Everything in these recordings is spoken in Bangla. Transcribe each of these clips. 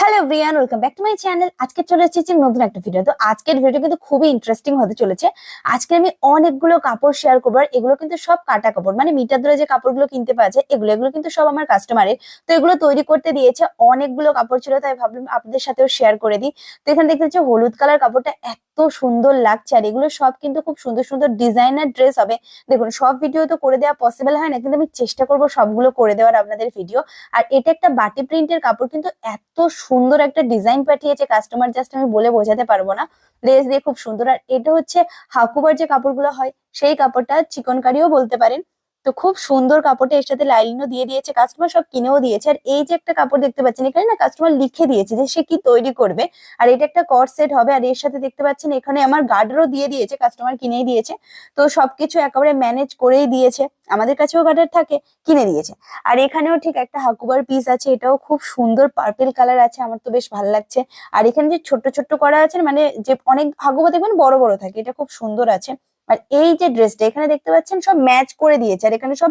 Hello Brian welcome back to my channel আজকে চলে এসেছি নতুন একটা ভিডিও তো আজকের ভিডিও কিন্তু খুবই ইন্টারেস্টিং হতে চলেছে। আজকে আমি অনেকগুলো কাপড় শেয়ার করব, আর এগুলো কিন্তু সব কাটা কাপড়। মানে মিটার ধরে যে কাপড়গুলো কিনতে পাওয়া যায়, এগুলো এগুলো কিন্তু সব আমার কাস্টমারের তো এগুলো তৈরি করতে দিয়েছে অনেকগুলো কাপড় ছিল, তাই ভাবলাম আপনাদের সাথেও শেয়ার করে দিই। তো এখানে দেখতে পাচ্ছি হলুদ কালার কাপড়টা এত সুন্দর লাগছে, আর এগুলো সব কিন্তু খুব সুন্দর সুন্দর ডিজাইনার ড্রেস হবে। দেখুন, সব ভিডিও তো করে দেওয়া পসিবল হয় না, কিন্তু আমি চেষ্টা করব সবগুলো করে দেওয়ার আপনাদের ভিডিও আর এটা একটা বাটি প্রিন্টের কাপড়, কিন্তু এত সুন্দর একটা ডিজাইন পাঠিয়েছে কাস্টমার জাস্ট আমি বলে বোঝাতে পারব না। লেস দিয়ে খুব সুন্দর। আর এটা হচ্ছে হাকুবার যে কাপড়গুলো হয়, সেই কাপড়টা চিকনকারিও বলতে পারেন। তো খুব সুন্দর কাপড়টা এর সাথে লাইলিনও দিয়ে দিয়েছে কাস্টমার সব কিনেও দিয়েছে। আর এই যে একটা কাপড় দেখতে পাচ্ছেন, এখানে না কাস্টমার লিখে দিয়েছে যে সে কি তৈরি করবে। আর এটা একটা কট সেট হবে, আর এর সাথে দেখতে পাচ্ছেন, এখানে আমার গার্ডারও দিয়ে দিয়েছে কাস্টমার কিনেই দিয়েছে। তো সবকিছু একেবারে ম্যানেজ করেই দিয়েছে। আমাদের কাছেও গার্ডার থাকে, কিনে দিয়েছে। আর এখানেও ঠিক একটা হাকুবার পিস আছে, এটাও খুব সুন্দর পার্পেল কালার আছে, আমার তো বেশ ভালো লাগছে। আর এখানে যে ছোট্ট ছোট্ট করা আছে মানে যে অনেক হাকুবা দেখবেন বড় বড় থাকে, এটা খুব সুন্দর আছে। আর এই যে ড্রেসটা এখানে দেখতে পাচ্ছেন সব ম্যাচ করে দিয়েছে আর এখানে সব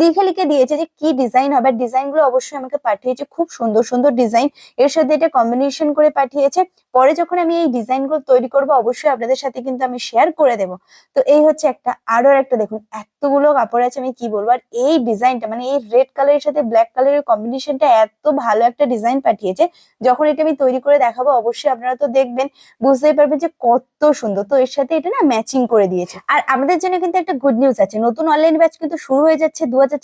লিখে লিখে দিয়েছে যে কি ডিজাইন হবে। আর ডিজাইনগুলো অবশ্যই আমাকে পাঠিয়েছে, খুব সুন্দর সুন্দর ডিজাইন এর সাথে এটা কম্বিনেশন করে পাঠিয়েছে। পরে যখন আমি এই ডিজাইনগুলো তৈরি করব, অবশ্যই আপনাদের সাথে কিন্তু আমি শেয়ার করে দেবো। তো এই হচ্ছে একটা, আরও একটা দেখুন, এতগুলো কাপড় আছে, আমি কি বলব? আর এই ডিজাইনটা মানে এই রেড কালারের সাথে ব্ল্যাক কালারের কম্বিনেশনটা এত ভালো একটা ডিজাইন পাঠিয়েছে। যখন এটা আমি তৈরি করে দেখাবো, অবশ্যই আপনারা তো দেখবেন, বুঝতেই পারবেন যে কত সুন্দর। তো এর সাথে এটা না ম্যাচিং করে দিয়েছে। আর আমাদের জন্য কিন্তু একটা গুড নিউজ আছে, নতুন অনলাইন ব্যাচ কিন্তু শুরু হয়ে যাচ্ছে দু হাজার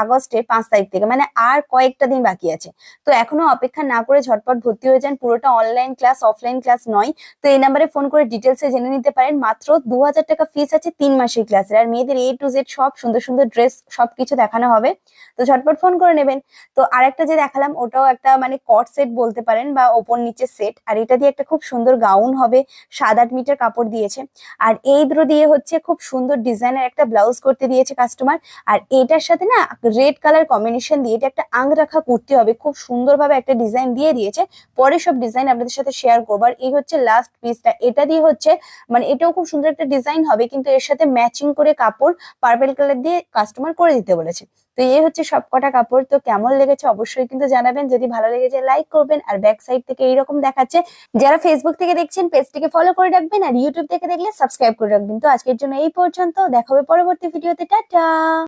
আগস্টের পাঁচ তারিখ থেকে মানে আর কয়েকটা দিন বাকি আছে। তো এখনও অপেক্ষা না করে ঝটপট ভর্তি হয়ে যান, পুরোটা অনলাইন ক্লাস অফলাইন ক্লাস নয়। তো এই নাম্বারে ফোন করে ডিটেলসে জেনে নিতে পারেন। মাত্র দু হাজার টাকা ফিস আছে তিন মাসের ক্লাসের আর মেয়েদের এ টু জেড সব সুন্দর সুন্দর ড্রেস সবকিছু দেখানো হবে। তো ঝটপট ফোন করে নেবেন। তো আরেকটা যে দেখালাম, ওটাও একটা মানে কট সেট বলতে পারেন বা ওপর নিচে সেট আর এটা দিয়ে একটা খুব সুন্দর গাউন হবে। সাত আট মিটার কাপড় দিয়েছে। আর এই দুটো দিয়ে হচ্ছে খুব সুন্দর ডিজাইনের একটা ব্লাউজ করতে দিয়েছে কাস্টমার আর এটার সাথে না রেড কালার কম্বিনেশন দিয়ে এটা একটা আং রাখা কুর্তি হবে। খুব সুন্দরভাবে একটা ডিজাইন দিয়ে দিয়েছে। পরে সব ডিজাইন আপনাদের সাথে শেয়ার করব আর এই হচ্ছে লাস্ট পিসটা এটা দিয়ে হচ্ছে মানে এটাও খুব সুন্দর একটা ডিজাইন হবে, কিন্তু এর সাথে ম্যাচিং করে কাপড় পার্পেল কালার দিয়ে কাস্টমার করে দিতে বলেছে। তো এই হচ্ছে সব কটা কাপড়। তো কেমন লেগেছে অবশ্যই কিন্তু জানাবেন। যদি ভালো লেগেছে লাইক করবেন। আর ব্যাক সাইড থেকে এইরকম দেখাচ্ছে, যারা ফেসবুক থেকে দেখছেন পেজটিকে ফলো করে রাখবেন। আর ইউটিউব থেকে দেখলে সাবস্ক্রাইব করে রাখবেন। তো আজকের জন্য এই পর্যন্ত। দেখাবে পরবর্তী ভিডিওতে টাটা!